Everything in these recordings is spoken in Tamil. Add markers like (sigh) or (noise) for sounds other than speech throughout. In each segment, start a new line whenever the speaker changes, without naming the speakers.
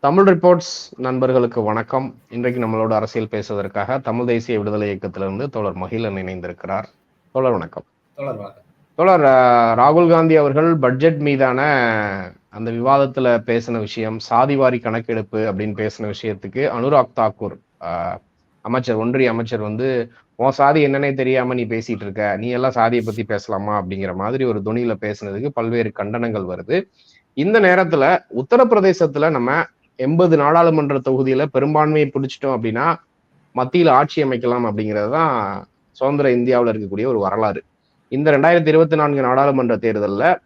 தமிழ் ரிப்போர்ட்ஸ் நண்பர்களுக்கு வணக்கம். இன்றைக்கு நம்மளோட அரசியல் பேசுவதற்காக தமிழ் தேசிய விடுதலை இயக்கத்திலிருந்து தோழர் மகிழன் இணைந்திருக்கிறார். தோழர் வணக்கம். தோழர் ராகுல் காந்தி அவர்கள் பட்ஜெட் மீதான அந்த விவாதத்துல பேசின விஷயம் சாதிவாரி கணக்கெடுப்பு அப்படின்னு பேசின விஷயத்துக்கு அனுராக் தாக்கூர் அஹ், அமைச்சர் ஒன்றிய அமைச்சர் வந்து உன் சாதி என்னன்னே தெரியாம நீ பேசிட்டு இருக்க. நீ எல்லாம் சாதியை பத்தி பேசலாமா? அப்படிங்கிற மாதிரி ஒரு துணியில பேசுனதுக்கு பல்வேறு கண்டனங்கள் வருது. இந்த நேரத்துல உத்தரப்பிரதேசத்துல நம்ம எண்பது நாடாளுமன்ற தொகுதியில பெரும்பான்மையை பிடிச்சிட்டோம் அப்படின்னா மத்தியில ஆட்சி அமைக்கலாம் அப்படிங்கிறது தான் சுதந்திர இந்தியாவில் இருக்கக்கூடிய ஒரு வரலாறு. இந்த ரெண்டாயிரத்தி இருபத்தி நான்கு நாடாளுமன்ற தேர்தல்ல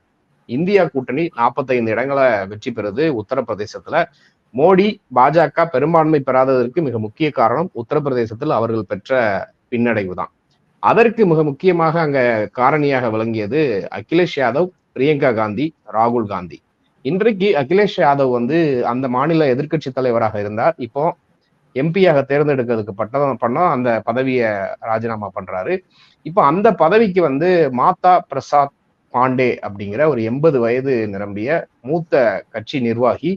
இந்தியா கூட்டணி நாற்பத்தைந்து இடங்களை வெற்றி பெறுது உத்தரப்பிரதேசத்துல. மோடி பாஜக பெரும்பான்மை பெறாததற்கு மிக முக்கிய காரணம் உத்தரப்பிரதேசத்தில் அவர்கள் பெற்ற பின்னடைவு தான். அதற்கு மிக முக்கியமாக அங்க காரணியாக விளங்கியது அகிலேஷ் யாதவ் பிரியங்கா காந்தி ராகுல் காந்தி. இன்றைக்கு அகிலேஷ் யாதவ் வந்து அந்த மாநில எதிர்க்கட்சி தலைவராக இருந்தார். இப்போ எம்பியாக தேர்ந்தெடுக்கிறதுக்கு பட்டதம் பண்ணோம் அந்த பதவியை ராஜினாமா பண்றாரு. இப்போ அந்த பதவிக்கு வந்து மாதா பிரசாத் பாண்டே அப்படிங்கிற ஒரு எண்பது வயது நிரம்பிய மூத்த கட்சி நிர்வாகி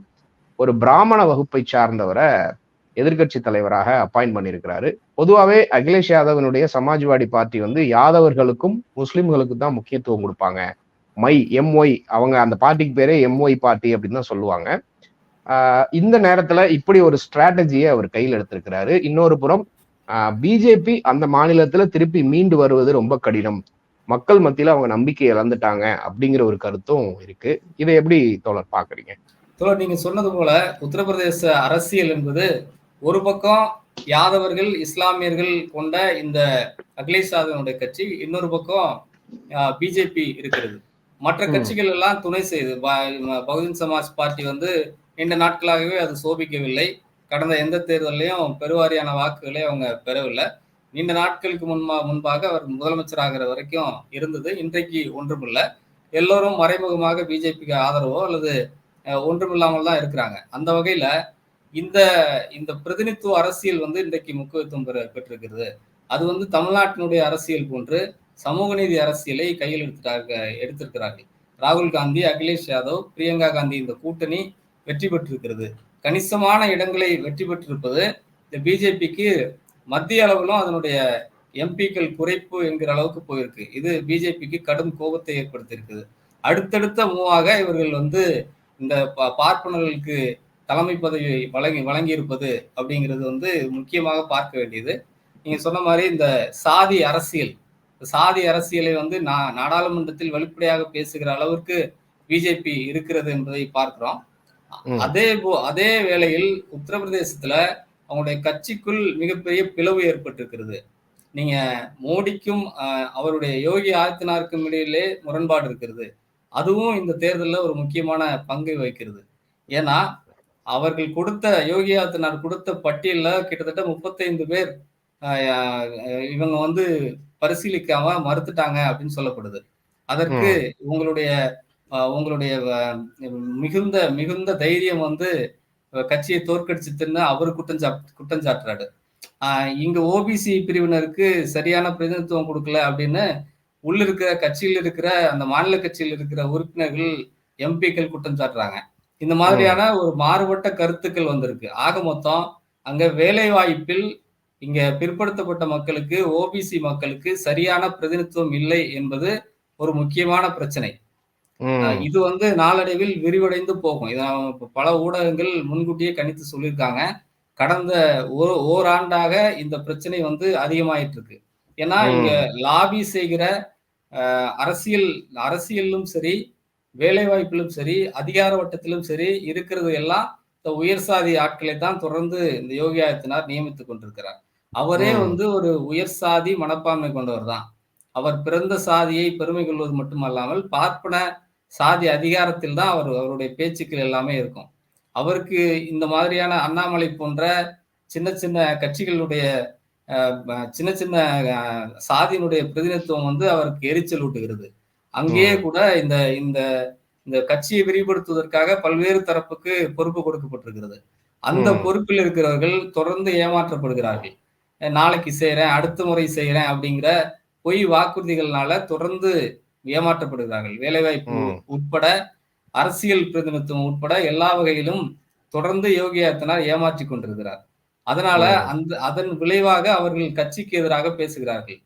ஒரு பிராமண வகுப்பை சார்ந்தவரை எதிர்க்கட்சி தலைவராக அப்பாயிண்ட் பண்ணியிருக்கிறாரு. பொதுவாகவே அகிலேஷ் யாதவனுடைய சமாஜ்வாடி பார்ட்டி வந்து யாதவர்களுக்கும் முஸ்லிம்களுக்கும் தான் முக்கியத்துவம் கொடுப்பாங்க. மை எம்ஒய் அவங்க அந்த பார்ட்டிக்கு பேரே எம்ஒய் பார்ட்டி அப்படின்னு தான் சொல்லுவாங்க. ஆஹ் இந்த நேரத்துல இப்படி ஒரு ஸ்ட்ராட்டஜியை அவர் கையில் எடுத்திருக்கிறாரு. இன்னொரு புறம் பிஜேபி அந்த மாநிலத்துல திருப்பி மீண்டு வருவது ரொம்ப கடினம். மக்கள் மத்தியில அவங்க நம்பிக்கை இழந்துட்டாங்க அப்படிங்கிற ஒரு கருத்தும் இருக்கு. இதை எப்படி தோழர் பாக்குறீங்க
தோழர் நீங்க சொன்னது போல உத்தரப்பிரதேச அரசியல் என்பது ஒரு பக்கம் யாதவர்கள் இஸ்லாமியர்கள் கொண்ட இந்த அகிலேஷ் யாதவனுடைய கட்சி இன்னொரு பக்கம் பிஜேபி இருக்கிறது. மற்ற. கட்சிகள் எல்லாம் துணை செய்து பகுஜன் சமாஜ் பார்ட்டி வந்து நீண்ட நாட்களாகவே அது சோபிக்கவில்லை. கடந்த எந்த தேர்தலையும் பெருவாரியான வாக்குகளை அவங்க பெறவில்லை. நீண்ட நாட்களுக்கு முன்பா முன்பாக அவர் முதலமைச்சராகிற வரைக்கும் இருந்தது. இன்றைக்கு ஒன்றுமில்லை. எல்லோரும் மறைமுகமாக பிஜேபிக்கு ஆதரவோ அல்லது ஒன்றுமில்லாமல் தான் இருக்கிறாங்க. அந்த வகையில இந்த இந்த பிரதிநிதித்துவ அரசியல் வந்து இன்றைக்கு முக்கியத்துவம் பெற பெற்றிருக்கிறது. அது வந்து தமிழ்நாட்டினுடைய அரசியல் போன்று சமூக நீதி அரசியலை கையில் எடுத்துட்டாங்க எடுத்திருக்கிறார்கள். ராகுல் காந்தி அகிலேஷ் யாதவ் பிரியங்கா காந்தி இந்த கூட்டணி வெற்றி பெற்றிருக்கிறது. கணிசமான இடங்களை வெற்றி பெற்றிருப்பது இந்த பிஜேபிக்கு மத்திய அளவிலும் அதனுடைய எம்பிக்கள் குறைப்பு என்கிற அளவுக்கு போயிருக்கு. இது பிஜேபிக்கு கடும் கோபத்தை ஏற்படுத்தியிருக்குது. அடுத்தடுத்த மூவாக இவர்கள் வந்து இந்த பா- பார்ப்பனர்களுக்கு தலைமை பதவி வழங்கி வழங்கியிருப்பது அப்படிங்கிறது வந்து முக்கியமாக பார்க்க வேண்டியது. நீங்க சொன்ன மாதிரி இந்த சாதி அரசியல் சாதி அரசியலை வந்து நா- நாடாளுமன்றத்தில் வெளிப்படையாக பேசுகிற அளவிற்கு பிஜேபி இருக்கிறது என்பதை பார்க்கிறோம். அதே போ- அதே வேளையில் உத்தரப்பிரதேசத்துல அவங்களுடைய கட்சிக்குள் மிகப்பெரிய பிளவு ஏற்பட்டிருக்கிறது. நீங்க மோடிக்கும் அஹ், அவருடைய யோகி ஆதித்யநாத்துக்கும் இடையிலே முரண்பாடு இருக்கிறது. அதுவும் இந்த தேர்தலில் ஒரு முக்கியமான பங்கை வகிக்கிறது. ஏன்னா அவர்கள் கொடுத்த யோகி ஆதித்யநாத் கொடுத்த பட்டியல்ல கிட்டத்தட்ட முப்பத்தைந்து பேர் இவங்க வந்து பரிசீலிக்காம மறுத்துட்டாங்க அப்படின்னு சொல்லப்படுது. அதற்கு உங்களுடைய உங்களுடைய மிகுந்த மிகுந்த தைரியம் வந்து கட்சியை தோற்கடிச்சுட்டுன்னு அவர் குற்றஞ்சா குற்றஞ்சாட்டுறாரு ஆஹ் இங்க ஓபிசி பிரிவினருக்கு சரியான பிரதிநிதித்துவம் கொடுக்கல அப்படின்னு உள்ள இருக்கிற கட்சியில் இருக்கிற அந்த மாநில கட்சியில் இருக்கிற உறுப்பினர்கள் எம்பிக்கள் குற்றம் சாட்டுறாங்க. இந்த மாதிரியான ஒரு மாறுபட்ட கருத்துக்கள் வந்திருக்கு. ஆக மொத்தம் அங்க வேலை வாய்ப்பில் இங்க பிற்படுத்தப்பட்ட மக்களுக்கு ஓபிசி மக்களுக்கு சரியான பிரதிநிதித்துவம் இல்லை என்பது ஒரு முக்கியமான பிரச்சனை. இது வந்து நாளடைவில் விரிவடைந்து போகும். இதை பல ஊடகங்கள் முன்கூட்டியே கணித்து சொல்லியிருக்காங்க. கடந்த ஒரு ஓராண்டாக இந்த பிரச்சனை வந்து அதிகமாயிட்டு இருக்கு. ஏன்னா. இங்க லாபி செய்கிற அரசியல் அரசியலிலும் சரி வேலை வாய்ப்பிலும் சரி அதிகார வட்டத்திலும் சரி இருக்கிறது எல்லாம் இந்த உயர் சாதி ஆட்களை தான் தொடர்ந்து இந்த யோகி ஆதித்யநாத் நியமித்துக் கொண்டிருக்கிறார் அவரே. வந்து ஒரு உயர் சாதி மனப்பான்மை கொண்டவர் தான் அவர் பிறந்த சாதியை பெருமை கொள்வது மட்டுமல்லாமல் பார்ப்பன சாதி அதிகாரத்தில் தான் அவர் அவருடைய பேச்சுக்கள் எல்லாமே இருக்கும் அவருக்கு இந்த மாதிரியான அண்ணாமலை போன்ற சின்ன சின்ன கட்சிகளுடைய சின்ன சின்ன சாதியினுடைய பிரதிநிதித்துவம் வந்து அவருக்கு எரிச்சல் ஊட்டுகிறது அங்கேயே. கூட இந்த இந்த இந்த கட்சியை விரிவுபடுத்துவதற்காக பல்வேறு தரப்புக்கு பொறுப்பு கொடுக்கப்பட்டிருக்கிறது அந்த. பொறுப்பில் இருக்கிறவர்கள் தொடர்ந்து ஏமாற்றப்படுகிறார்கள் நாளைக்கு செய்யறேன் அடுத்த முறை செய்யறேன் அப்படிங்கிற பொய் வாக்குறுதிகள்னால தொடர்ந்து ஏமாற்றப்படுகிறார்கள் வேலைவாய்ப்பு. உட்பட அரசியல் பிரதிநிதித்துவம் உட்பட எல்லா வகையிலும் தொடர்ந்து யோகி ஆதித்யநாத் ஏமாற்றி கொண்டிருக்கிறார் அதனால. அந்த அதன் விளைவாக அவர்கள் கட்சிக்கு எதிராக பேசுகிறார்கள்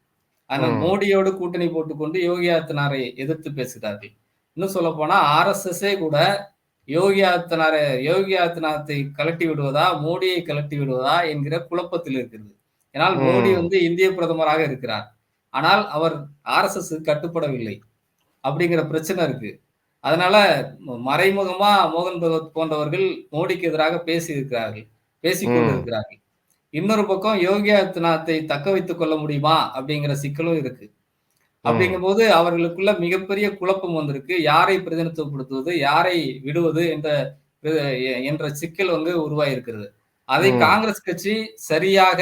ஆனால். மோடியோடு கூட்டணி போட்டுக்கொண்டு யோகி ஆதித்யநாத்தை எதிர்த்து பேசுகிறார்கள் இன்னும் சொல்ல போனா ஆர்எஸ்எஸ்ஸே கூட யோகி ஆதித்யநாத் யோகி ஆதித்யநாத்தை கலட்டி விடுவதா மோடியை கலட்டி விடுவதா என்கிற குழப்பத்தில் இருக்கிறது ஏனால். மோடி வந்து இந்திய பிரதமராக இருக்கிறார் ஆனால் அவர் ஆர்எஸ்எஸ் கட்டுப்படவில்லை அப்படிங்கிற பிரச்சனை இருக்கு அதனால மறைமுகமா மோகன் பகவத் போன்றவர்கள் மோடிக்கு எதிராக பேசி இருக்கிறார்கள் பேசிக்
ம்.
கொண்டிருக்கிறார்கள் இன்னொரு பக்கம் யோகி ஆதித்யநாத்தை தக்க வைத்துக் கொள்ள முடியுமா அப்படிங்கிற சிக்கலும் இருக்கு அப்படிங்கும்போது அவர்களுக்குள்ள மிகப்பெரிய குழப்பம் வந்திருக்கு யாரை பிரதிநிதித்துவப்படுத்துவது யாரை விடுவது என்ற என்ற சிக்கல் வந்து உருவாயிருக்கிறது அதை. காங்கிரஸ் கட்சி சரியாக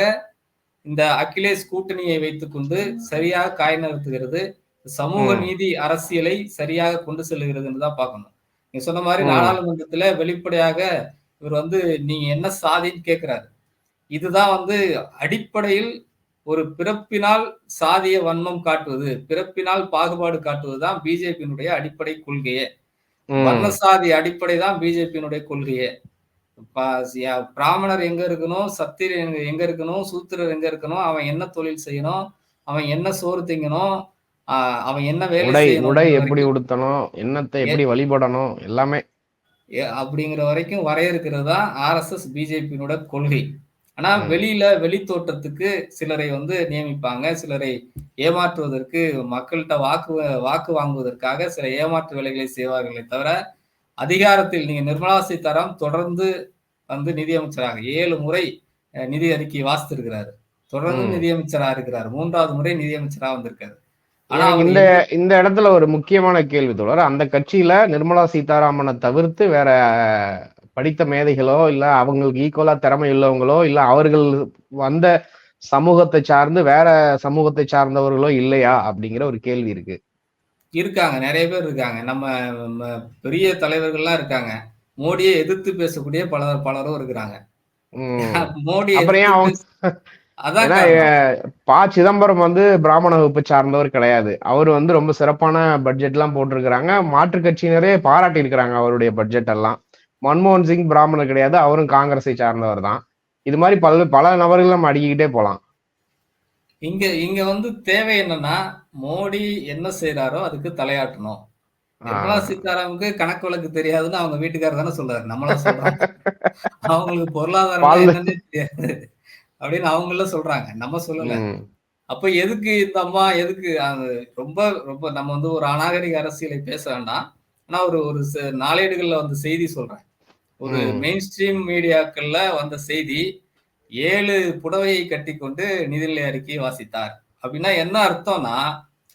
இந்த அகிலேஷ் கூட்டணியை வைத்துக்கொண்டு சரியாக காய் நகர்த்துகிறது சமூக. நீதி அரசியலை சரியாக கொண்டு செல்லுகிறதுன்னு தான் பார்க்கணும் நீங்க சொன்ன மாதிரி. நாடாளுமன்றத்துல வெளிப்படையாக இவர் வந்து நீங்க என்ன சாதின்னு கேட்கிறாரு இதுதான் வந்து அடிப்படையில் ஒரு பிறப்பினால் சாதிய வன்மம் காட்டுவது பிறப்பினால் பாகுபாடு காட்டுவதுதான் பிஜேபியினுடைய அடிப்படை கொள்கையே. வர்ணசாதி அடிப்படை தான் பிஜேபியினுடைய கொள்கையே. பிராமணர் எங்க இருக்கணும் சத்திரியர் எங்க இருக்கணும் சூத்திரர் எங்க இருக்கணும் அவன் என்ன தொழில் செய்யணும் அவன் என்ன சோறு திங்கணும் அவன் என்ன வேலை
உடை எப்படி உடுத்தணும் என்னத்தை எப்படி வழிபடணும் எல்லாமே
அப்படிங்கிற வரைக்கும் வரையறுக்கிறது தான் ஆர்எஸ்எஸ் பிஜேபியினோட கொள்கை. ஆனா. வெளியில வெளி தோற்றத்துக்கு சிலரை வந்து நியமிப்பாங்க. சிலரை ஏமாற்றுவதற்கு மக்கள்கிட்ட வாக்கு வாக்கு வாங்குவதற்காக சில ஏமாற்று வேலைகளை செய்வார்களே தவிர அதிகாரத்தில் நீங்க நிர்மலா சீதாராம் தொடர்ந்து வந்து நிதியமைச்சராக ஏழு முறை நிதி அறிக்கை வாசித்திருக்கிறாரு. தொடர்ந்து. நிதியமைச்சராக இருக்கிறார். மூன்றாவது முறை நிதியமைச்சராக வந்திருக்காரு. ஆனா
இந்த இந்த இடத்துல ஒரு முக்கியமான கேள்வி தொடர் அந்த கட்சியில நிர்மலா சீதாராமனை தவிர்த்து வேற படித்த மேதைகளோ இல்ல அவங்களுக்கு ஈக்குவலா திறமை உள்ளவங்களோ இல்ல அவர்கள் வந்த சமூகத்தை சார்ந்து வேற சமூகத்தை சார்ந்தவர்களோ இல்லையா அப்படிங்கிற ஒரு கேள்வி இருக்கு.
இருக்காங்க. நிறைய பேர் இருக்காங்க. நம்ம பெரிய தலைவர்கள்லாம் இருக்காங்க. மோடியை எதிர்த்து பேசக்கூடிய பல பலரும் இருக்கிறாங்க. மோடி
ப சிதம்பரம் வந்து பிராமண வகுப்பு சார்ந்தவர் கிடையாது. அவர் வந்து ரொம்ப சிறப்பான பட்ஜெட் எல்லாம் போட்டிருக்கிறாங்க. மாற்றுக் கட்சியினரே பாராட்டி இருக்கிறாங்க அவருடைய பட்ஜெட் எல்லாம். மன்மோகன் சிங் பிராமணர் கிடையாது அவரும் காங்கிரஸை சார்ந்தவர் தான். இது மாதிரி பல பல நபர்கள் நம்ம அடிக்கிட்டே போலாம்.
இங்க இங்க வந்து தேவை என்னன்னா மோடி என்ன செய்யறாரோ அதுக்கு தலையாட்டணும். நிர்மலா சீதாராமுக்கு கணக்கு வழக்கு தெரியாதுன்னு அவங்க வீட்டுக்காரர் தானே சொல்றாரு. நம்மளா சொல்றோம். (laughs) அவங்களுக்கு பொருளாதாரம் என்னன்னே தெரியாது. அப்படின்னு அவங்கள சொல்றாங்க. நம்ம சொல்லல. அப்ப எதுக்கு இந்த அம்மா எதுக்கு? அது ரொம்ப ரொம்ப நம்ம வந்து ஒரு அநாகரிக அரசியலை பேச வேண்டாம். ஆனா ஒரு ஒரு நாளேடுகள்ல வந்த செய்தி சொல்றேன். ஒரு. மெயின் ஸ்ட்ரீம் மீடியாக்கள்ல வந்த செய்தி ஏழு புடவையை கட்டிக்கொண்டு நிதிநிலை அறிக்கையை வாசித்தார். அப்படின்னா என்ன அர்த்தம்னா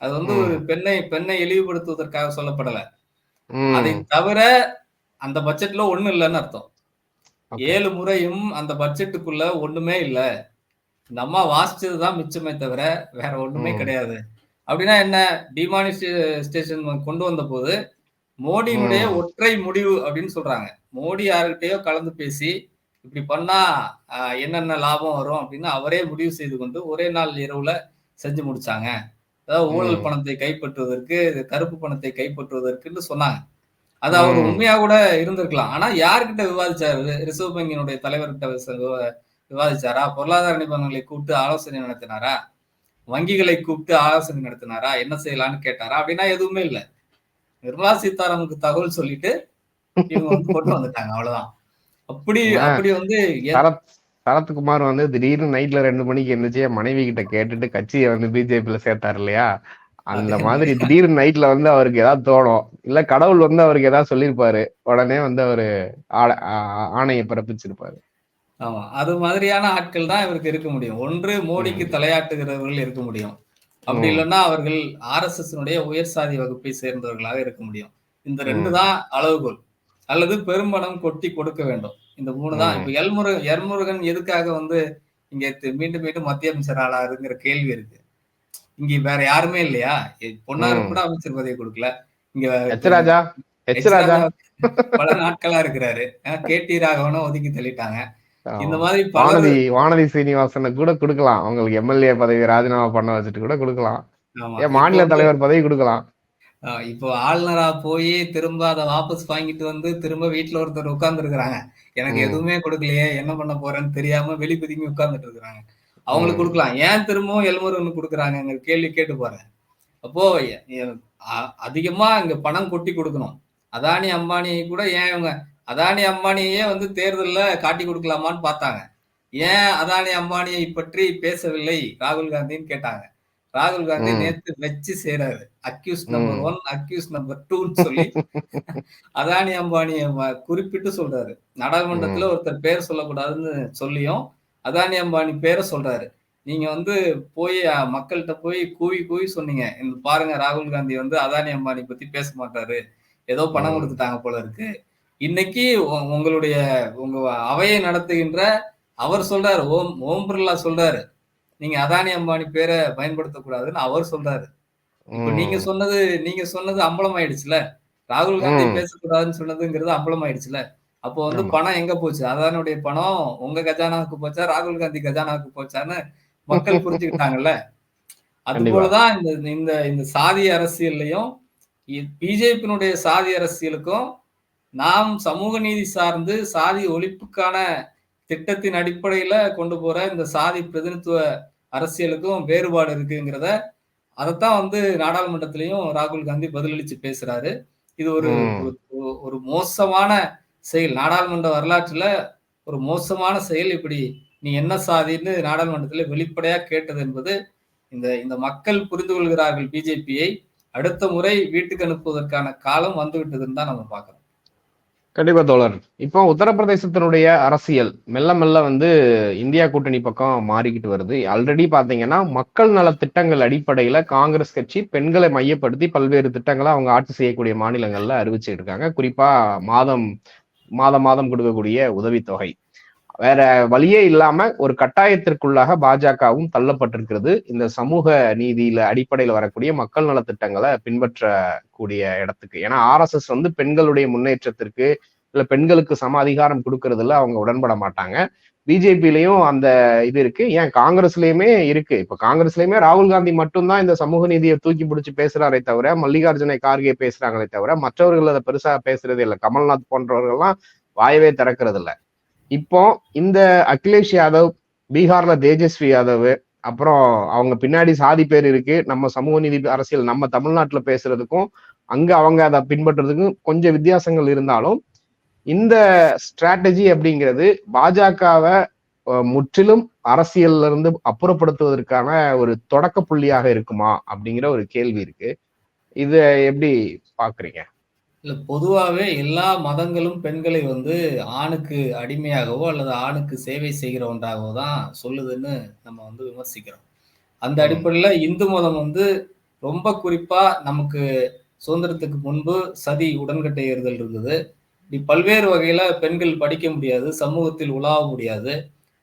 அது வந்து. ஒரு பெண்ணை பெண்ணை இழிவுபடுத்துவதற்காக சொல்லப்படல. அதை தவிர அந்த பட்ஜெட்ல ஒண்ணு இல்லைன்னு அர்த்தம். ஏழு முறையும் அந்த பட்ஜெட்டுக்குள்ள ஒண்ணுமே இல்ல. இந்த அம்மா வாசிச்சதுதான் மிச்சமே தவிர வேற ஒண்ணுமே. கிடையாது. அப்படின்னா என்ன? டிமானிஸ்டேஷன் கொண்டு வந்த போது மோடியினுடைய. ஒற்றை முடிவு அப்படின்னு சொல்றாங்க. மோடி யாருக்கிட்டயோ கலந்து பேசி இப்படி பண்ணா என்னென்ன லாபம் வரும் அப்படின்னு அவரே முடிவு செய்து கொண்டு ஒரே நாள் இரவுல செஞ்சு முடிச்சாங்க. அதாவது ஊழல். பணத்தை கைப்பற்றுவதற்கு கருப்பு பணத்தை கைப்பற்றுவதற்குன்னு சொன்னாங்க. அது அவர். உண்மையா கூட இருந்திருக்கலாம். ஆனா யார்கிட்ட விவாதிச்சாரு? ரிசர்வ் வங்கியினுடைய தலைவர்கிட்ட விவாதிச்சாரா? பொருளாதார நிபுணர்களை கூப்பிட்டு ஆலோசனை நடத்தினாரா? வங்கிகளை கூப்பிட்டு ஆலோசனை நடத்தினாரா? என்ன செய்யலாம்னு கேட்டாரா? அப்படின்னா எதுவுமே இல்ல. நிர்மலா சீதாராமுக்கு தகவல் சொல்லிட்டு இவங்க வந்து கொண்டு வந்துட்டாங்க. அவ்வளவுதான். அப்படி. அப்படி வந்து
சரத்குமார் வந்து திடீர்னு நைட்ல ரெண்டு மணிக்கு எந்திரிச்சு மனைவி கிட்ட கேட்டுட்டு கட்சியை வந்து பிஜேபியில சேர்த்தாரு இல்லையா? அந்த மாதிரி திடீர்னு நைட்ல வந்து அவருக்கு ஏதாவது தோணும். இல்ல கடவுள் வந்து அவருக்கு ஏதாவது சொல்லியிருப்பாரு. உடனே வந்து அவரு ஆணையை பிறப்பிச்சிருப்பாரு.
ஆமா. அது மாதிரியான ஆட்கள் தான் இவருக்கு இருக்க முடியும். ஒன்று மோடிக்கு தலையாட்டுகிறவர்கள் இருக்க முடியும். அப்படி. இல்லைன்னா அவர்கள் ஆர்எஸ்எஸ் உயர் சாதி வகுப்பை சேர்ந்தவர்களாக இருக்க முடியும். இந்த ரெண்டு. தான் அளவுகோல். அல்லது பெரும்பணம் கொட்டி கொடுக்க வேண்டும். இந்த மூணு தான். இப்ப எல்முருகன் எல்முருகன் எதுக்காக வந்து இங்க மீண்டும் மீண்டும் மத்திய அமைச்சர் ஆளாருங்கிற கேள்வி இருக்கு. இங்க வேற யாருமே இல்லையா? பொன்னாரு. கூட அமைச்சர் பதவி கொடுக்கல. இங்க பல நாட்களா இருக்கிறாரு. கே டி ராகவனும் ஒதுக்கி தள்ளிட்டாங்க. இந்த. மாதிரி
வானதி வானதி சீனிவாசனை கூட கொடுக்கலாம். அவங்களுக்கு எம்எல்ஏ பதவி ராஜினாமா பண்ண வச்சுட்டு கூட கொடுக்கலாம். ஏன் மாநில தலைவர் பதவி கொடுக்கலாம்.
இப்போ ஆளுநரா போய் திரும்ப அதை வாபஸ் வாங்கிட்டு வந்து திரும்ப வீட்டுல ஒருத்தர் உட்கார்ந்து இருக்கிறாங்க எனக்கு. எதுவுமே கொடுக்கலையே. என்ன பண்ண போறேன்னு தெரியாம வெளி பதுங்கி உட்கார்ந்துட்டு இருக்கிறாங்க. அவங்களுக்கு. கொடுக்கலாம். ஏன் திரும்பவும் எல்முருகன் கொடுக்குறாங்க கேள்வி கேட்டு பாருங்க அப்போ அதிகமா இங்க பணம் கொட்டி கொடுக்கணும். அதானி அம்பானி கூட ஏன் இவங்க அதானி அம்பானியே வந்து தேர்தல்ல காட்டி கொடுக்கலாமான்னு பார்த்தாங்க. ஏன் அதானி அம்பானியை பற்றி பேசவில்லை? ராகுல் காந்தின்னு கேட்டாங்க. ராகுல் காந்தி. நேத்து வச்சு செய்யறாரு accused number. One accused number டூன்னு சொல்லி. அதானி அம்பானியை குறிப்பிட்டு சொல்றாரு. நாடாளுமன்றத்துல ஒருத்தர் பேர் சொல்லக்கூடாதுன்னு சொல்லியும் அதானி அம்பானி பேரை சொல்றாரு. நீங்க வந்து போய் மக்கள்கிட்ட போய் கூவி கூவி சொன்னீங்க. இந்த பாருங்க ராகுல் காந்தி வந்து அதானி அம்பானி பத்தி பேச மாட்டாரு. ஏதோ பணம். கொடுத்துட்டாங்க போல இருக்கு. இன்னைக்கு உங்களுடைய உங்க அவையை நடத்துகின்ற அவர் சொல்றாரு. ஓம் ஓம் பிர்லா சொல்றாரு. நீங்க அதானி அம்பானி பேரை பயன்படுத்தக்கூடாதுன்னு அவர் சொல்றாரு. இப்ப நீங்க. சொன்னது நீங்க சொன்னது அம்பலம் ஆயிடுச்சுல ராகுல் காந்தி. பேசக்கூடாதுன்னு சொன்னதுங்கிறது அம்பலம் ஆயிடுச்சுல அப்போ வந்து. பணம் எங்க போச்சு? அதானுடைய பணம் உங்க கஜானாவுக்கு போச்சா? ராகுல் காந்தி கஜானாவுக்கு போச்சான்னு மக்கள் புரிஞ்சுக்கிட்டாங்கல்ல. அது. போலதான் இந்த இந்த இந்த சாதி அரசியல்லையும் பிஜேபியினுடைய சாதி அரசியலுக்கும் நாம் சமூக நீதி சார்ந்து சாதி ஒழிப்புக்கான திட்டத்தின் அடிப்படையில கொண்டு போற இந்த சாதி பிரதிநிதித்துவ அரசியலுக்கும் வேறுபாடு இருக்குங்கிறத அதைத்தான் வந்து நாடாளுமன்றத்திலையும் ராகுல் காந்தி பதிலளிச்சு பேசுறாரு. இது ஒரு- ஒரு மோசமான செயல் நாடாளுமன்ற வரலாற்றுல ஒரு மோசமான செயல். இப்படி நீ என்ன சாதின்னு நாடாளுமன்றத்தில் வெளிப்படையா கேட்டது என்பது இந்த இந்த மக்கள் புரிந்து கொள்கிறார்கள் பிஜேபியை. அடுத்த முறை வீட்டுக்கு அனுப்புவதற்கான காலம் வந்துவிட்டதுன்னு தான் நம்ம பார்க்கிறோம்.
கண்டிப்பா தோழர். இப்போ உத்தரப்பிரதேசத்தினுடைய அரசியல் மெல்ல மெல்ல வந்து இந்தியா கூட்டணி பக்கம் மாறிக்கிட்டு வருது. ஆல்ரெடி பாத்தீங்கன்னா மக்கள் நல திட்டங்கள் அடிப்படையில காங்கிரஸ் கட்சி பெண்களை மையப்படுத்தி பல்வேறு திட்டங்களை அவங்க ஆட்சி செய்யக்கூடிய மாநிலங்கள்ல அறிவிச்சுட்டு இருக்காங்க குறிப்பா மாதம் மாதம் மாதம் கொடுக்கக்கூடிய உதவித்தொகை. வேற வழியே இல்லாம ஒரு கட்டாயத்திற்குள்ளாக பாஜகவும் தள்ளப்பட்டிருக்கிறது. இந்த சமூக நீதியில அடிப்படையில் வரக்கூடிய மக்கள் நலத்திட்டங்களை பின்பற்றக்கூடிய இடத்துக்கு. ஏன்னா ஆர்எஸ்எஸ் வந்து பெண்களுடைய முன்னேற்றத்திற்கு இல்ல பெண்களுக்கு சம அதிகாரம் கொடுக்கறதுல அவங்க உடன்பட மாட்டாங்க. பிஜேபிலையும் அந்த இது இருக்கு. ஏன் காங்கிரஸ்லயுமே இருக்கு. இப்ப காங்கிரஸ்லயுமே ராகுல் காந்தி மட்டும்தான் இந்த சமூக நீதியை தூக்கி பிடிச்சி பேசுறாரே தவிர மல்லிகார்ஜுனை கார்கே பேசுறாங்களே தவிர மற்றவர்கள் அதை பெருசா பேசுறது இல்லை. கமல்நாத் போன்றவர்கள்லாம் வாயவே திறக்கிறது இல்ல இப்போ இந்த அகிலேஷ் யாதவ் பீகார்ல தேஜஸ்வி யாதவ் அப்புறம் அவங்க பின்னாடி சாதி பேர் இருக்கு. நம்ம சமூக நீதி அரசியல் நம்ம தமிழ்நாட்டுல பேசுறதுக்கும் அங்க அவங்க அதை பின்பற்றுறதுக்கும் கொஞ்சம் வித்தியாசங்கள் இருந்தாலும் இந்த ஸ்ட்ராட்டஜி அப்படிங்கிறது பாஜகவை முற்றிலும் அரசியல்ல இருந்து அப்புறப்படுத்துவதற்கான ஒரு தொடக்க புள்ளியாக இருக்குமா அப்படிங்கிற ஒரு கேள்வி இருக்கு. இத எப்படி பாக்குறீங்க
இல்ல பொதுவாவே எல்லா மதங்களும் பெண்களை வந்து ஆணுக்கு அடிமையாகவோ அல்லது ஆணுக்கு சேவை செய்கிற ஒன்றாகவோ தான் சொல்லுதுன்னு நம்ம வந்து விமர்சிக்கிறோம். அந்த. அடிப்படையில இந்து மதம் வந்து ரொம்ப குறிப்பா நமக்கு சுதந்திரத்துக்கு முன்பு சதி உடன்கட்டை ஏறுதல் இருந்தது. இப்படி பல்வேறு வகையில பெண்கள் படிக்க முடியாது சமூகத்தில் உலாவ முடியாது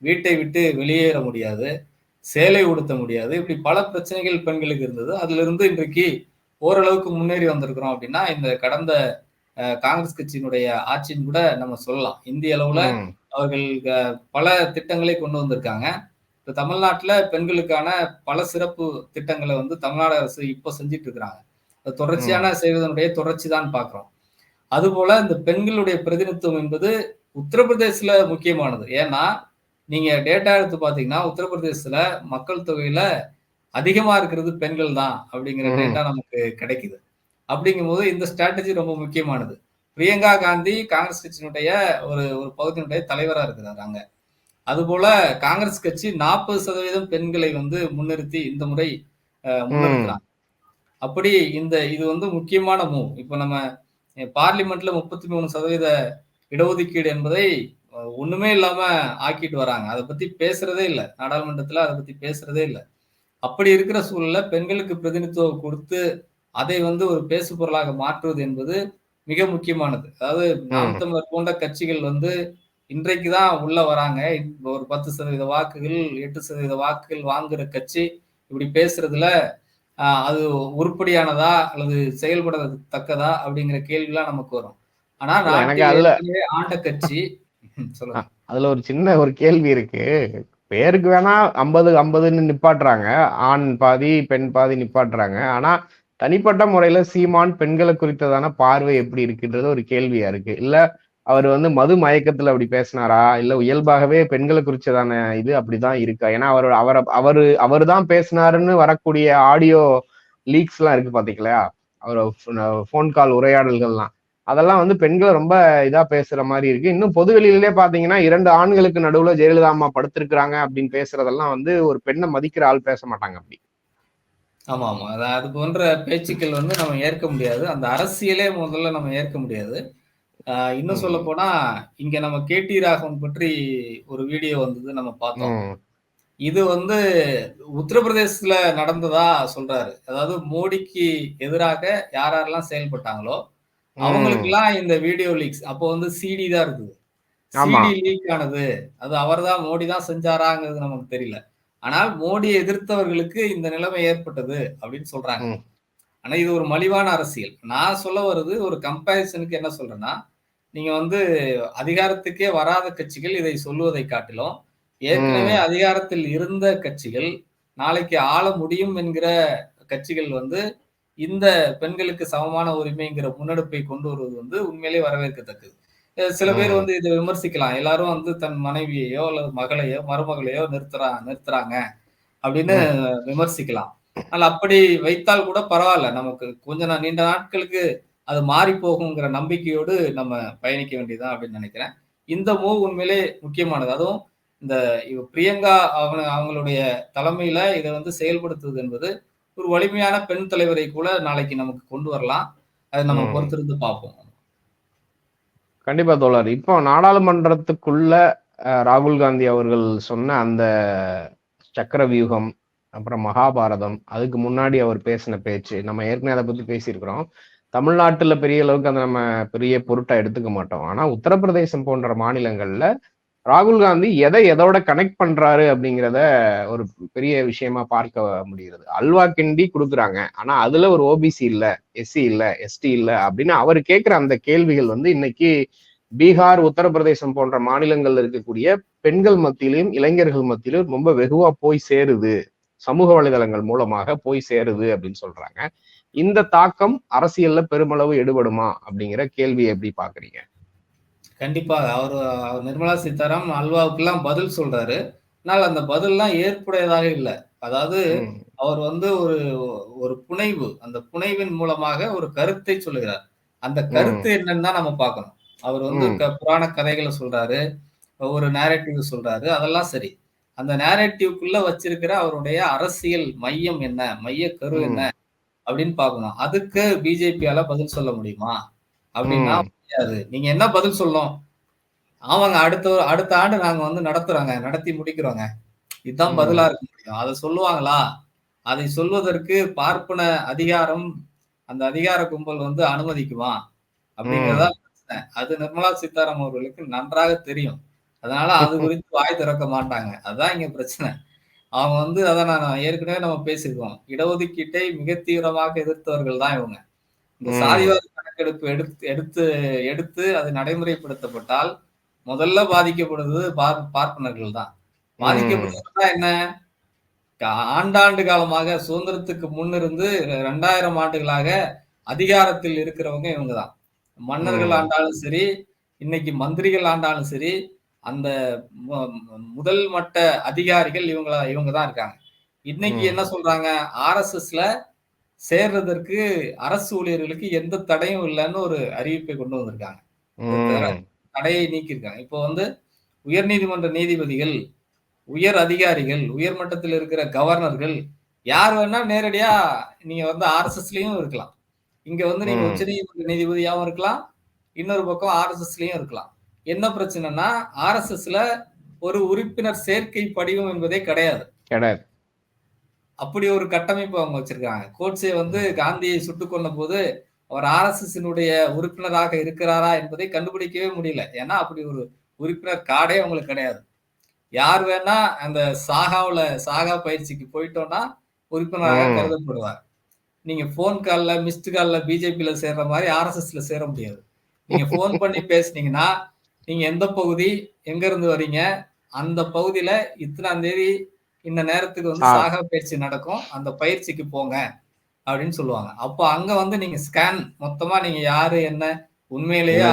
வீட்டை விட்டு வெளியேற முடியாது சேலை உடுத்த முடியாது. இப்படி பல பிரச்சனைகள் பெண்களுக்கு இருந்தது. அதுல இருந்து இன்றைக்கு ஓரளவுக்கு முன்னேறி வந்திருக்கிறோம் அப்படின்னா இந்த கடந்த காங்கிரஸ் கட்சியினுடைய ஆட்சின்னு கூட நம்ம சொல்லலாம். இந்திய அளவுல அவர்கள் பல திட்டங்களை கொண்டு வந்திருக்காங்க. இப்ப தமிழ்நாட்டுல பெண்களுக்கான பல சிறப்பு திட்டங்களை வந்து தமிழ்நாடு அரசு இப்போ செஞ்சிட்டு இருக்கிறாங்க. தொடர்ச்சியான செய்வதனுடைய தொடர்ச்சி தான் பார்க்கிறோம் அதுபோல இந்த பெண்களுடைய பிரதிநிதித்துவம் என்பது உத்தரப்பிரதேசல முக்கியமானது. ஏன்னா நீங்க டேட்டா எடுத்து பாத்தீங்கன்னா உத்தரப்பிரதேசத்துல மக்கள் தொகையில அதிகமா இருக்கிறது பெண்கள் தான் அப்படிங்கிற. டேட்டா நமக்கு கிடைக்குது. அப்படிங்கும்போது இந்த ஸ்ட்ராட்டஜி ரொம்ப முக்கியமானது. பிரியங்கா காந்தி காங்கிரஸ் கட்சியினுடைய ஒரு ஒரு பகுதியினுடைய தலைவரா இருக்கிறார் அங்க. அதுபோல காங்கிரஸ் கட்சி நாற்பது சதவீதம் பெண்களை வந்து முன்னிறுத்தி இந்த முறை அஹ், முன்னிறுத்துறாங்க. அப்படி இந்த இது வந்து முக்கியமான மூவ் இப்போ நம்ம பார்லிமெண்ட்ல முப்பத்தி மூணு சதவீத இடஒதுக்கீடு என்பதை ஒண்ணுமே இல்லாம ஆக்கிட்டு வராங்க. அதை பத்தி பேசுறதே இல்லை. நாடாளுமன்றத்துல அதை பத்தி பேசுறதே இல்லை. அப்படி இருக்கிற சூழல்ல பெண்களுக்கு பிரதிநிதித்துவம் கொடுத்து அதை வந்து ஒரு பேசு பொருளாக மாற்றுவது என்பது மிக முக்கியமானது. அதாவது நாம் தமிழர் போன்ற கட்சிகள் வந்து இன்றைக்கு தான் உள்ள வராங்க. ஒரு பத்து சதவீத வாக்குகள் எட்டு சதவீத வாக்குகள் வாங்குற கட்சி இப்படி பேசுறதுல அது உருப்படியானதா அல்லது செயல்படத்தக்கதா அப்படிங்கிற கேள்விலாம் நமக்கு வரும். ஆனா
எனக்கு அதுல-
ஆண்ட கட்சி. சொல்லுங்க.
அதுல ஒரு சின்ன ஒரு கேள்வி இருக்கு. பேருக்கு வேணா ஐம்பது ஐம்பதுன்னு நிப்பாட்டுறாங்க. ஆண் பாதி பெண் பாதி நிப்பாட்டுறாங்க. ஆனா தனிப்பட்ட முறையில சீமான் பெண்களை குறித்ததான பார்வை எப்படி இருக்குன்றது ஒரு கேள்வியா இருக்கு. இல்ல அவர் வந்து மது மயக்கத்துல அப்படி பேசினாரா? இல்ல இயல்பாகவே பெண்களை குறிச்சதான இது அப்படிதான் இருக்கா? ஏன்னா அவர் அவர் அவரு அவர் தான் பேசினாருன்னு வரக்கூடிய ஆடியோ லீக்ஸ் எல்லாம் இருக்கு பாத்தீங்களா? அவர் போன் கால் உரையாடல்கள்லாம். அதெல்லாம் வந்து பெண்களை ரொம்ப இதா பேசுற மாதிரி இருக்கு. இன்னும் பொதுவெளியிலே பாத்தீங்கன்னா இரண்டு ஆண்களுக்கு நடுவுல ஜெயலலிதா அம்மா படுத்திருக்கிறாங்க அப்படின்னு பேசுறதெல்லாம் வந்து ஒரு பெண்ணை மதிக்கிற ஆள் பேச மாட்டாங்க அப்படி.
ஆமா ஆமா. அது போன்ற பேச்சுக்கள் வந்து நம்ம ஏற்க முடியாது. அந்த அரசியலே முதல்ல நம்ம ஏற்க முடியாது. இன்னும். சொல்ல போனா இங்க நம்ம கேடி ராகவன் பற்றி ஒரு வீடியோ வந்தது நம்ம பார்த்தோம். இது வந்து உத்தரப்பிரதேசத்துல நடந்ததா சொல்றாரு. அதாவது மோடிக்கு எதிராக யார் யாரெல்லாம் செயல்பட்டாங்களோ
ம்.
அவங்களுக்கெல்லாம் இந்த வீடியோ லீக்ஸ் அப்போ வந்து சிடி தான் இருக்குது. சிடி லீக் ஆனது. அது அவர்தான் மோடி தான் செஞ்சாராங்கிறது நமக்கு தெரியல. ஆனால் மோடியை எதிர்த்தவர்களுக்கு இந்த நிலைமை ஏற்பட்டது அப்படின்னு சொல்றாங்க. ஆனா இது ஒரு மலிவான அரசியல். நான் சொல்ல வர்றது ஒரு கம்பேரிசனுக்கு என்ன சொல்றேன்னா நீங்க வந்து அதிகாரத்துக்கே வராத கட்சிகள் இதை சொல்லுவதை காட்டிலும் ஏற்கனவே அதிகாரத்தில் இருந்த கட்சிகள் நாளைக்கு ஆள முடியும் என்கிற கட்சிகள் வந்து இந்த பெண்களுக்கு சமமான உரிமைங்கிற முன்னெடுப்பை கொண்டு வருவது வந்து உண்மையிலேயே வரவேற்கத்தக்கது. சில பேர். வந்து இதை விமர்சிக்கலாம். எல்லாரும் வந்து தன் மனைவியையோ அல்லது மகளையோ மருமகளையோ நிறுத்துறா நிறுத்துறாங்க அப்படின்னு விமர்சிக்கலாம். ஆனால் அப்படி வைத்தால் கூட பரவாயில்ல. நமக்கு கொஞ்ச நீண்ட நாட்களுக்கு அது மாறி போகுங்கிற நம்பிக்கையோடு நம்ம பயணிக்க வேண்டியதுதான் அப்படின்னு நினைக்கிறேன். இந்த மூவ் உண்மையிலே முக்கியமானது. அதுவும் இந்த பிரியங்கா அவங்க அவங்களுடைய தலைமையில இதை வந்து செயல்படுத்துவது என்பது ஒரு வலிமையான பெண் தலைவரை கூட நாளைக்கு நமக்கு கொண்டு வரலாம். அதை நம்ம. பொறுத்திருந்து பார்ப்போம்.
கண்டிப்பா தோழர். இப்போ நாடாளுமன்றத்துக்குள்ள ராகுல் காந்தி அவர்கள் சொன்ன அந்த சக்கர வியூகம் அப்புறம் மகாபாரதம் அதுக்கு முன்னாடி அவர் பேசின பேச்சு நம்ம ஏற்கனவே அதை பத்தி பேசியிருக்கிறோம். தமிழ்நாட்டுல பெரிய அளவுக்கு அதை நம்ம பெரிய பொருட்டா எடுத்துக்க மாட்டோம். ஆனா உத்தரப்பிரதேசம் போன்ற மாநிலங்கள்ல ராகுல் காந்தி எதை எதோட கனெக்ட் பண்றாரு அப்படிங்கிறத ஒரு பெரிய விஷயமா பார்க்க முடிகிறது. அல்வா கிண்டி கொடுக்குறாங்க. ஆனா அதுல ஒரு ஓபிசி இல்ல எஸ்சி இல்ல எஸ்டி இல்ல அப்படின்னு அவர் கேட்கிற அந்த கேள்விகள் வந்து இன்னைக்கு பீகார் உத்தரப்பிரதேசம் போன்ற மாநிலங்கள்ல இருக்கக்கூடிய பெண்கள் மத்தியிலும் இளைஞர்கள் மத்தியிலும் ரொம்ப வெகுவா போய் சேருது. சமூக வலைதளங்கள் மூலமாக போய் சேருது அப்படின்னு சொல்றாங்க. இந்த தாக்கம் அரசியல்ல பெருமளவு எடுபடுமா அப்படிங்கிற கேள்வியை எப்படி பாக்குறீங்க
கண்டிப்பாக அவர் அவர் நிர்மலா சீதாராமன் அல்வாவுக்கெல்லாம் பதில் சொல்றாரு. ஆனால் அந்த பதில்லாம் ஏற்புடையதாக இல்லை. அதாவது அவர் வந்து ஒரு ஒரு புனைவு. அந்த புனைவின் மூலமாக ஒரு கருத்தை சொல்லுகிறார். அந்த கருத்து என்னன்னு தான் நம்ம பார்க்கணும். அவர் வந்து புராண கதைகளை சொல்றாரு. ஒரு நேரட்டிவ் சொல்றாரு. அதெல்லாம் சரி. அந்த நேரட்டிவ்க்குள்ள வச்சிருக்கிற அவருடைய அரசியல் மையம் என்ன? மைய கரு. என்ன? அப்படின்னு பார்க்கணும். அதுக்கு பிஜேபியால பதில் சொல்ல முடியுமா? அப்படின்னா. முடியாது. நீங்க என்ன பதில் சொல்லணும்? ஆமாங்க அடுத்த அடுத்த ஆண்டு நாங்க வந்து நடத்துறோங்க. நடத்தி முடிக்கிறோங்க. இதுதான். பதிலா இருக்க முடியும். அதை சொல்லுவாங்களா? அதை சொல்வதற்கு பார்ப்பன அதிகாரம் அந்த அதிகார கும்பல் வந்து அனுமதிக்குமா? அப்படிங்கறதா பிரச்சனை. அது நிர்மலா சீதாராமன் அவர்களுக்கு நன்றாக தெரியும். அதனால அது குறித்து வாய் திறக்க மாட்டாங்க. அதான் இங்க பிரச்சனை. அவங்க வந்து அதான் நான் ஏற்கனவே நம்ம பேசியிருக்கோம். இடஒதுக்கீட்டை மிக தீவிரமாக எதிர்த்தவர்கள் தான் இவங்க. இந்த
ம்.
சாதிவாரி கணக்கெடுப்பு எடுத்து எடுத்து எடுத்து அது நடைமுறைப்படுத்தப்பட்டால் முதல்ல பாதிக்கப்படுவது பார் பார்ப்பனர்கள் தான். பாதிக்கப்படுறதுனா என்ன? ஆண்டாண்டு காலமாக சுதந்திரத்துக்கு முன்னிருந்து ரெண்டாயிரம் ஆண்டுகளாக அதிகாரத்தில் இருக்கிறவங்க இவங்க தான். மன்னர்கள். ஆண்டாலும் சரி இன்னைக்கு மந்திரிகள் ஆண்டாலும் சரி அந்த முதல் மட்ட அதிகாரிகள் இவங்கள இவங்க தான் இருக்காங்க. இன்னைக்கு. என்ன சொல்றாங்க? ஆர்எஸ்எஸ்ல சேர்றதற்கு அரசு ஊழியர்களுக்கு எந்த தடையும் இல்லைன்னு ஒரு அறிவிப்பை கொண்டு வந்திருக்காங்க. தடையை நீக்கியிருக்காங்க. இப்போ வந்து உயர்நீதிமன்ற நீதிபதிகள் உயர் அதிகாரிகள் உயர் மட்டத்தில் இருக்கிற கவர்னர்கள் யார் வேணா நேரடியா நீங்க வந்து ஆர்எஸ்எஸ்லயும் இருக்கலாம். இங்க வந்து நீங்க. உச்ச நீதிமன்ற நீதிபதியாவும் இருக்கலாம். இன்னொரு பக்கம் ஆர்எஸ்எஸ்லயும் இருக்கலாம். என்ன பிரச்சனைனா ஆர்எஸ்எஸ்ல ஒரு உறுப்பினர் சேர்க்கை படிவம் என்பதே கிடையாது.
கிடையாது.
அப்படி ஒரு கட்டமைப்பு அவங்க வச்சிருக்காங்க. கோட்சே வந்து காந்தியை சுட்டுக் கொண்ட போது அவர் ஆர்எஸ்எஸ்னுடைய உறுப்பினராக இருக்கிறாரா என்பதை கண்டுபிடிக்கவே முடியல. ஏன்னா அப்படி ஒரு உறுப்பினர் கார்டே அவங்களுக்கு கிடையாது. யார் வேணா அந்த சாகாவுல சாகா பயிற்சிக்கு போயிட்டோம்னா உறுப்பினராக. கருதப்படுவார். நீங்க போன் கால்ல மிஸ்டு கால்ல பிஜேபியில சேர்ற மாதிரி ஆர்எஸ்எஸ்ல சேர முடியாது. நீங்க போன் பண்ணி பேசுனீங்கன்னா நீங்க எந்த பகுதி எங்க இருந்து வரீங்க? அந்த பகுதியில இத்தனாம் தேதி இந்த நேரத்துக்கு வந்து. சாகா பயிற்சி நடக்கும். அந்த பயிற்சிக்கு போங்க அப்படின்னு சொல்லுவாங்க. அப்போ அங்க வந்து நீங்க ஸ்கேன் மொத்தமா நீங்க யாரு என்ன உண்மையிலேயே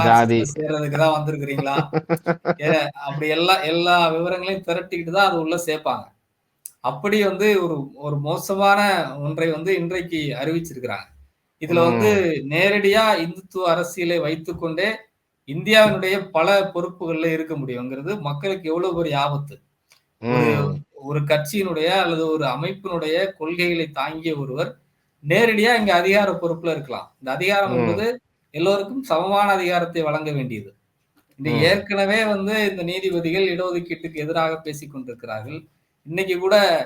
சேர்றதுக்கு தான் வந்திருக்கிறீங்களா? (laughs) அப்படி எல்லா எல்லா விவரங்களையும் திரட்டிக்கிட்டு தான் அது உள்ள சேர்ப்பாங்க. அப்படி வந்து ஒரு ஒரு மோசமான ஒன்றை வந்து இன்றைக்கு அறிவிச்சிருக்கிறாங்க. இதுல வந்து நேரடியா இந்துத்துவ அரசியலை வைத்துக்கொண்டே இந்தியாவினுடைய பல பொறுப்புகள்ல இருக்க முடியுங்கிறது மக்களுக்கு எவ்வளவு பெரிய ஆபத்து. ஒரு கட்சியினுடைய அல்லது ஒரு அமைப்பினுடைய கொள்கைகளை தாங்கிய ஒருவர் நேரடியா இங்க அதிகார பொறுப்புல இருக்கலாம். இந்த அதிகாரம். என்பது எல்லோருக்கும் சமமான அதிகாரத்தை வழங்க வேண்டியது. இந்த. ஏற்கனவே வந்து இந்த நீதிபதிகள் இடஒதுக்கீட்டுக்கு எதிராக பேசிக் கொண்டிருக்கிறார்கள். இன்னைக்கு கூட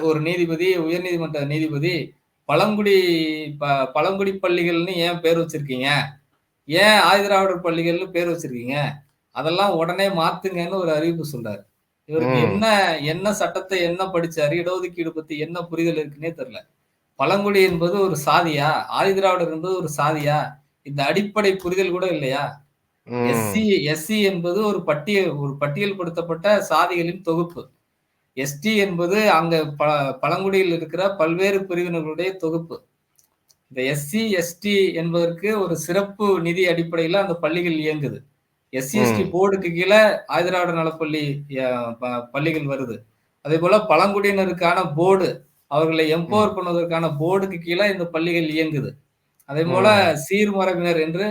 ஒரு நீதிபதி உயர்நீதிமன்ற நீதிபதி பழங்குடி ப- பழங்குடி பள்ளிகள்னு ஏன் பேர் வச்சிருக்கீங்க? ஏன் ஆதிதிராவிடர் பள்ளிகள்னு பேர் வச்சிருக்கீங்க? அதெல்லாம் உடனே மாத்துங்கன்னு ஒரு அறிவிப்பு சொல்றாரு. இவருக்கு. என்ன என்ன சட்டத்தை என்ன படிச்சாரு இடஒதுக்கீடு பத்தி என்ன புரிதல் இருக்குன்னே தெரியல. பழங்குடி என்பது ஒரு சாதியா? ஆதிதிராவிடர் என்பது ஒரு சாதியா? இந்த அடிப்படை புரிதல் கூட இல்லையா? எஸ்சி எஸ்சி என்பது ஒரு பட்டியல் ஒரு பட்டியல்படுத்தப்பட்ட சாதிகளின் தொகுப்பு. எஸ்டி என்பது அங்க ப பழங்குடியில் இருக்கிற பல்வேறு பிரிவினர்களுடைய தொகுப்பு. இந்த எஸ்சி எஸ்டி என்பதற்கு ஒரு சிறப்பு நிதி அடிப்படையில் அந்த பள்ளிகள் இயங்குது. SC ST. போர்டுக்கு கீழே ஆதிராவிட நலப்பள்ளி பள்ளிகள் வருது. அதே போல பழங்குடியினருக்கான போர்டு அவர்களை எம்பவர் பண்ணுவதற்கான போர்டுக்கு கீழே இந்த பள்ளிகள் இயங்குது. அதே போல சீர்மரபினர் என்று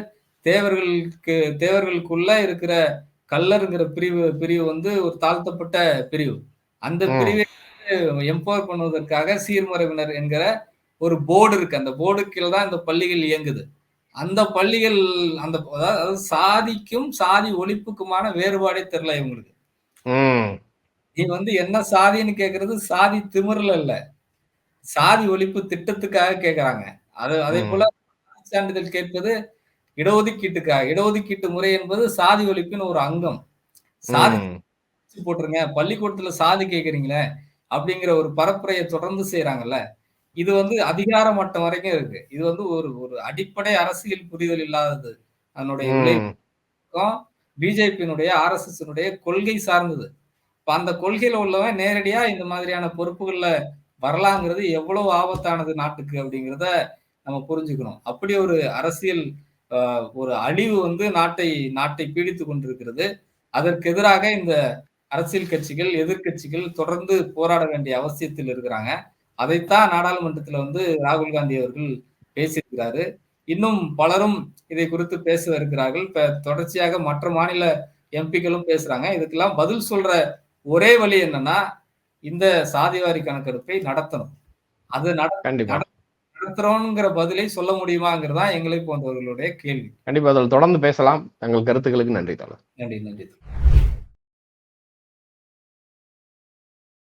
தேவர்களுக்கு தேவர்களுக்குள்ள இருக்கிற கல்லருங்கிற பிரிவு பிரிவு வந்து ஒரு தாழ்த்தப்பட்ட பிரிவு. அந்த. பிரிவை எம்பவர் பண்ணுவதற்காக சீர்மரபினர் என்கிற ஒரு போர்டு இருக்கு. அந்த போர்டு கீழே தான் இந்த பள்ளிகள் இயங்குது. அந்த பள்ளிகள் அந்த அதாவது சாதிக்கும் சாதி ஒழிப்புக்குமான வேறுபாடே தெரியல இவங்களுக்கு. நீ வந்து என்ன சாதின்னு கேக்குறது சாதி திமிர்ல இல்ல. சாதி ஒழிப்பு திட்டத்துக்காக கேக்குறாங்க. அது அதே. போல சான்றிதழ் கேட்பது இடஒதுக்கீட்டுக்காக. இடஒதுக்கீட்டு முறை என்பது சாதி ஒழிப்பின் ஒரு அங்கம். சாதி. போட்டுருங்க. பள்ளிக்கூடத்துல சாதி கேக்குறீங்களே அப்படிங்கிற ஒரு பரப்புரையை தொடர்ந்து செய்யறாங்கல்ல இது வந்து அதிகார மட்டம் வரைக்கும் இருக்கு. இது வந்து ஒரு ஒரு அடிப்படை அரசியல் புரிதல் இல்லாதது. அதனுடைய விளைவு
ம்,
பக்கம் பிஜேபியினுடைய ஆர்எஸ்எஸ் கொள்கை சார்ந்தது. இப்ப அந்த கொள்கையில உள்ளவன் நேரடியா இந்த மாதிரியான பொறுப்புகள்ல வரலாங்கிறது எவ்வளவு ஆபத்தானது நாட்டுக்கு அப்படிங்கிறத நம்ம புரிஞ்சுக்கணும். அப்படி ஒரு அரசியல் ஆஹ், ஒரு அழிவு வந்து நாட்டை நாட்டை பீடித்து கொண்டிருக்கிறது. அதற்கு எதிராக இந்த அரசியல் கட்சிகள் எதிர்க்கட்சிகள் தொடர்ந்து போராட வேண்டிய அவசியத்தில் இருக்கிறாங்க. அதைத்தான் நாடாளுமன்றத்துல வந்து ராகுல் காந்தி அவர்கள் பேசியிருக்கிறாரு. இன்னும் பலரும் இதை குறித்து பேச இருக்கிறார்கள். இப்ப தொடர்ச்சியாக மற்ற மாநில எம்பிக்களும் பேசுறாங்க. இதுக்கெல்லாம் பதில் சொல்ற ஒரே வழி என்னன்னா இந்த சாதிவாரி கணக்கெடுப்பை நடத்தணும். அது நடத்துறோங்கிற பதிலை சொல்ல முடியுமாங்கிறதா எங்களை போன்றவர்களுடைய கேள்வி.
கண்டிப்பா அதில் தொடர்ந்து பேசலாம். தங்கள் கருத்துக்களுக்கு நன்றி தோழர்.
நன்றி நன்றி.